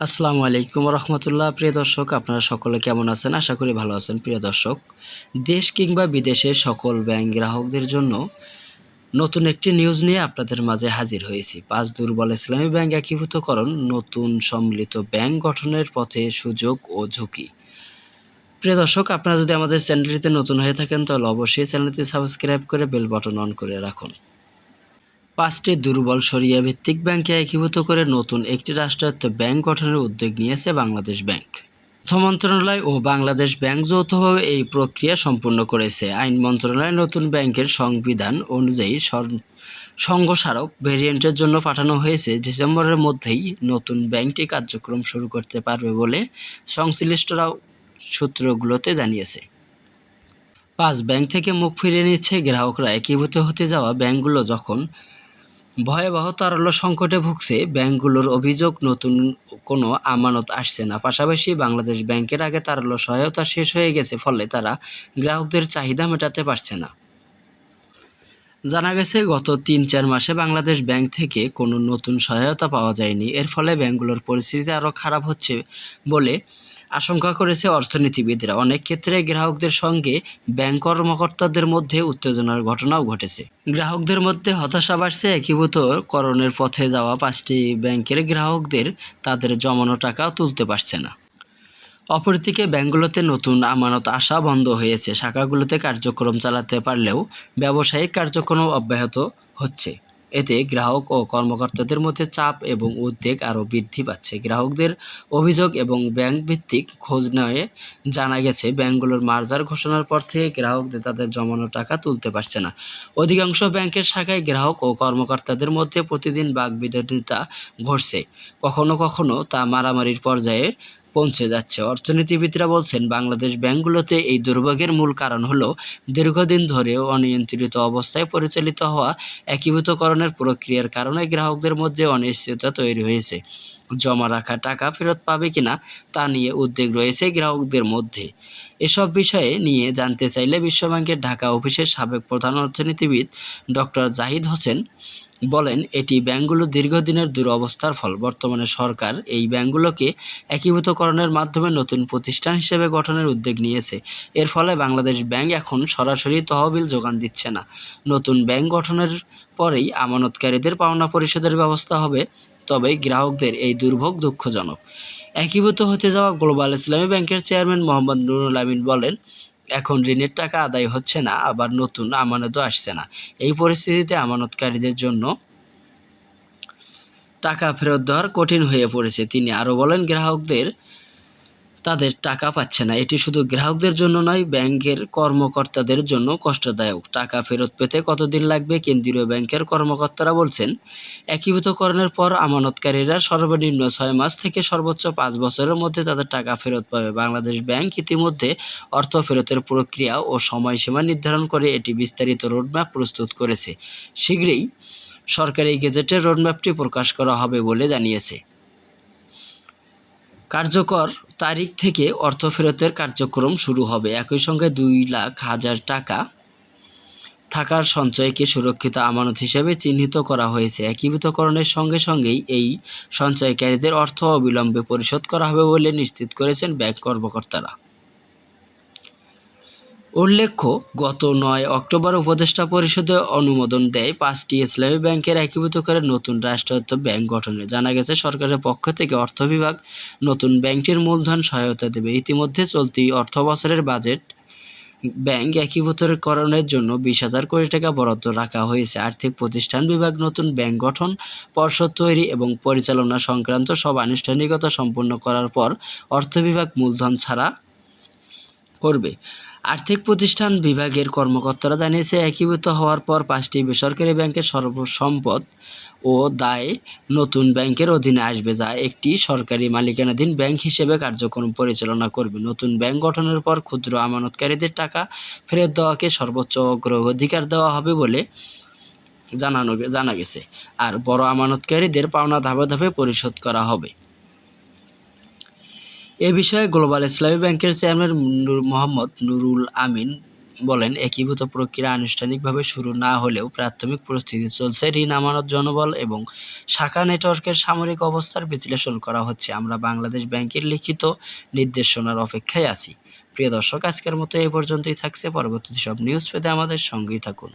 আসসালামু আলাইকুম রহমতুল্লাহ। প্রিয় দর্শক, আপনারা সকলে কেমন আছেন? আশা করি ভালো আছেন। প্রিয় দর্শক, দেশ কিংবা বিদেশের সকল ব্যাংক গ্রাহকদের জন্য নতুন একটি নিউজ নিয়ে আপনাদের মাঝে হাজির হয়েছি। পাঁচ দুর্বল ইসলামী ব্যাংক একীভূতকরণ, নতুন সম্মিলিত ব্যাংক গঠনের পথে সুযোগ ও ঝুঁকি। প্রিয় দর্শক, আপনারা যদি আমাদের চ্যানেলটিতে নতুন হয়ে থাকেন, তাহলে অবশ্যই চ্যানেলটি সাবস্ক্রাইব করে বেল বাটন অন করে রাখুন। পাঁচটি দুর্বল সরিয়া ভিত্তিক ব্যাংকে একীভূত করে নতুন একটি রাষ্ট্রায়ত্ত ব্যাংক গঠনের উদ্যোগ নিয়েছে বাংলাদেশ ব্যাংক। অর্থ মন্ত্রণালয় ও বাংলাদেশ ব্যাংক যৌথভাবে এই প্রক্রিয়া সম্পূর্ণ করেছে। আইন মন্ত্রণালয় নতুন ব্যাংকের সংবিধান অনুযায়ী সর- সংঘস্মারক ভেরিয়েন্টের জন্য পাঠানো হয়েছে। ডিসেম্বরের মধ্যেই নতুন ব্যাংকটি কার্যক্রম শুরু করতে পারবে বলে সংশ্লিষ্টরা সূত্রগুলোতে জানিয়েছে। পাঁচ ব্যাংক থেকে মুখ ফিরিয়ে নিচ্ছে গ্রাহকরা। একীভূত হতে যাওয়া ব্যাংকগুলো যখন ভয়াবহ তারল্য সংকটে ভুগছে ব্যাংকগুলোর অভিযোগ, নতুন কোনো আমানত আসছে না। পাশাপাশি বাংলাদেশ ব্যাংকের আগে তারল্য সহায়তা শেষ হয়ে গেছে, ফলে তারা গ্রাহকদের চাহিদা মেটাতে পারছে না। জানা গেছে, গত তিন চার মাসে বাংলাদেশ ব্যাংক থেকে কোনো নতুন সহায়তা পাওয়া যায়নি। এর ফলে ব্যাংকগুলোর পরিস্থিতি আরও খারাপ হচ্ছে বলে আশঙ্কা করেছে অর্থনীতিবিদরা। অনেক ক্ষেত্রে গ্রাহকদের সঙ্গে ব্যাংক কর্মকর্তাদের মধ্যে উত্তেজনার ঘটনাও ঘটেছে। গ্রাহকদের মধ্যে হতাশা বাড়ছে একীভূত করণের পথে যাওয়া পাঁচটি ব্যাংকের গ্রাহকদের। তাদের জমানো টাকা তুলতে পারছে না। অপরদিকে ব্যাংকগুলোতে নতুন আমানত আসা বন্ধ হয়েছে। শাখাগুলোতে কার্যক্রম চালাতে পারলেও ব্যবসায়িক কার্যক্রম অব্যাহত হচ্ছে। এতে গ্রাহক ও কর্মকর্তাদের মধ্যে চাপ এবং উদ্বেগ আরও বৃদ্ধি পাচ্ছে। গ্রাহকদের অভিযোগ এবং ব্যাংক ভিত্তিক খোঁজ নিয়ে জানা গেছে, ব্যাংকগুলোর মার্জার ঘোষণার পর থেকে গ্রাহকদের তাদের জমানো টাকা তুলতে পারছে না। অধিকাংশ ব্যাংকের শাখায় গ্রাহক ও কর্মকর্তাদের মধ্যে প্রতিদিন বাগবিতণ্ডা ঘটছে। কখনো কখনো তা মারামারির পর্যায়ে পৌঁছে যাচ্ছে। অর্থনীতিবিদরা বলছেন, বাংলাদেশ ব্যাংকগুলোতে এই দুর্ভোগের মূল কারণ হলো দীর্ঘদিন ধরে অনিয়ন্ত্রিত অবস্থায় পরিচালিত হওয়া একীভূতকরণের প্রক্রিয়ার কারণে গ্রাহকদের মধ্যে অনিশ্চয়তা তৈরি হয়েছে। জমা রাখা টাকা ফেরত পাবে কিনা তা নিয়ে উদ্বেগ রয়েছে গ্রাহকদের মধ্যে। এসব বিষয়ে নিয়ে জানতে চাইলে বিশ্বব্যাংকের ঢাকা অফিসের সাবেক প্রধান অর্থনীতিবিদ ডক্টর জাহিদ হোসেন বলেন, এটি ব্যাংকগুলোর দীর্ঘদিনের দুরবস্থার ফল। বর্তমানে সরকার এই ব্যাংকগুলোকে একীভূতকরণের মাধ্যমে নতুন প্রতিষ্ঠান হিসেবে গঠনের উদ্যোগ নিয়েছে। এর ফলে বাংলাদেশ ব্যাংক এখন সরাসরি তহবিল যোগান দিচ্ছে না। নতুন ব্যাংক গঠনের পরেই আমানতকারীদের পাওনা পরিশোধের ব্যবস্থা হবে তবে গ্রাহকদের এই দুর্ভোগ দুঃখজনক। একীভূত হতে যাওয়া গ্লোবাল ইসলামী ব্যাংকের চেয়ারম্যান মোহাম্মদ নুরুল আমিন বলেন এখন ঋণের টাকা আদায় হচ্ছে না, আবার নতুন আমানতও আসছে না। এই পরিস্থিতিতে আমানতকারীদের জন্য টাকা ফেরত দেওয়ার কঠিন হয়ে পড়েছে। তিনি আরও বলেন, গ্রাহকদের তাদের টাকা পাচ্ছে না। এটি শুধু গ্রাহকদের জন্য নয়, ব্যাংকের কর্মকর্তাদের জন্য কষ্টদায়ক। টাকা ফেরত পেতে কতদিন লাগবে? কেন্দ্রীয় ব্যাংকের কর্মকর্তারা বলছেন, একীভূতকরণের পর আমানতকারীরা সর্বনিম্ন ছয় মাস থেকে সর্বোচ্চ পাঁচ বছরের মধ্যে তাদের টাকা ফেরত পাবে। বাংলাদেশ ব্যাংক ইতিমধ্যে অর্থ ফেরতের প্রক্রিয়া ও সময়সীমা নির্ধারণ করে এটি বিস্তারিত রোডম্যাপ প্রস্তুত করেছে। শীঘ্রই সরকারি গেজেটের রোডম্যাপটি প্রকাশ করা হবে বলে জানিয়েছে। কার্যকর তারিখ থেকে অর্থ ফেরতের কার্যক্রম শুরু হবে। একই সঙ্গে দুই লাখ হাজার টাকা থাকার সঞ্চয়কে সুরক্ষিত আমানত হিসেবে চিহ্নিত করা হয়েছে। একীভূতকরণের সঙ্গে সঙ্গেই এই সঞ্চয়কারীদের অর্থ অবিলম্বে পরিশোধ করা হবে বলে নিশ্চিত করেছেন ব্যাংক কর্মকর্তারা। উল্লেখ্য, গত নয় অক্টোবর উপদেষ্টা পরিষদে অনুমোদন দেয় পাঁচটি ইসলামী ব্যাংকের একীভূত করে নতুন রাষ্ট্রায়ত্ত ব্যাংক গঠনে জানা গেছে, সরকারের পক্ষ থেকে অর্থ বিভাগ নতুন ব্যাংকটির মূলধন সহায়তা দেবে। ইতিমধ্যে চলতি অর্থ বছরের বাজেট ব্যাংক একীভূতকরণের জন্য বিশ হাজার কোটি টাকা বরাদ্দ রাখা হয়েছে। আর্থিক প্রতিষ্ঠান বিভাগ নতুন ব্যাংক গঠন, পর্ষদ তৈরি এবং পরিচালনা সংক্রান্ত সব আনুষ্ঠানিকতা সম্পন্ন করার পর অর্থ বিভাগ মূলধন ছাড়া করবে। আর্থিক প্রতিষ্ঠান বিভাগের কর্মকর্তারা জানিয়েছে, একীভূত হওয়ার পর পাঁচটি বেসরকারি ব্যাংকের সর্বসম্পদ ও দায় নতুন ব্যাংকের অধীনে আসবে, যা একটি সরকারি মালিকানাধীন ব্যাংক হিসেবে কার্যক্রম পরিচালনা করবে। নতুন ব্যাংক গঠনের পর ক্ষুদ্র আমানতকারীদের টাকা ফেরত দেওয়াকে সর্বোচ্চ অগ্রাধিকার দেওয়া হবে বলে জানানো, জানা গেছে। আর বড় আমানতকারীদের পাওনা ধাপে ধাপে পরিশোধ করা হবে। এ বিষয়ে গ্লোবাল ইসলামী ব্যাংকের চেয়ারম্যান নূর মোহাম্মদ নুরুল আমিন বলেন, একীভূত প্রক্রিয়া আনুষ্ঠানিকভাবে শুরু না হলেও প্রাথমিক প্রস্তুতি চলছে ঋণ আমানত জনবল এবং শাখা নেটওয়ার্কের সামরিক অবস্থার বিশ্লেষণ করা হচ্ছে। আমরা বাংলাদেশ ব্যাংকের লিখিত নির্দেশনার অপেক্ষায় আছি। প্রিয় দর্শক, আজকের মতো এই পর্যন্তই থাকছে। পরবর্তী সব নিউজ পেতে আমাদের সঙ্গেই থাকুন।